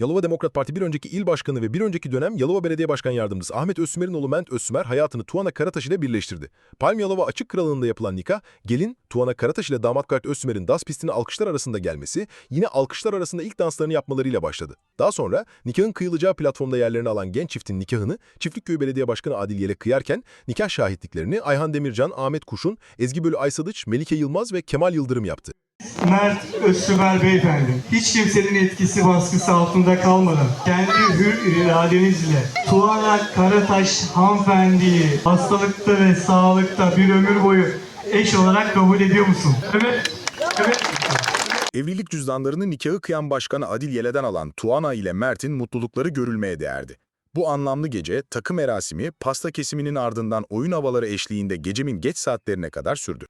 Yalova Demokrat Parti bir önceki il başkanı ve bir önceki dönem Yalova Belediye Başkan Yardımcısı Ahmet Özsümer'in oğlu Ment Özsümer hayatını Tuana Karataş ile birleştirdi. Palm Yalova Açık Krallığı'nda yapılan nikah, gelin Tuana Karataş ile damat Gayet Özsümer'in dans pistine alkışlar arasında gelmesi, yine alkışlar arasında ilk danslarını yapmalarıyla başladı. Daha sonra nikahın kıyılacağı platformda yerlerini alan genç çiftin nikahını Çiftlikköy Belediye Başkanı Adil Yelek kıyarken nikah şahitliklerini Ayhan Demircan, Ahmet Kuşun, Ezgi Bölü Aysadıç, Melike Yılmaz ve Kemal Yıldırım yaptı. Mert Özsümer Beyefendi, hiç kimsenin etkisi baskısı altında kalmadan kendi hür iradenizle Tuana Karataş hanımefendiyi hastalıkta ve sağlıkta bir ömür boyu eş olarak kabul ediyor musun? Evet. Evet. Evlilik cüzdanlarını nikahı kıyan başkanı Adil Yele'den alan Tuana ile Mert'in mutlulukları görülmeye değerdi. Bu anlamlı gece takım merasimi pasta kesiminin ardından oyun havaları eşliğinde gecemin geç saatlerine kadar sürdü.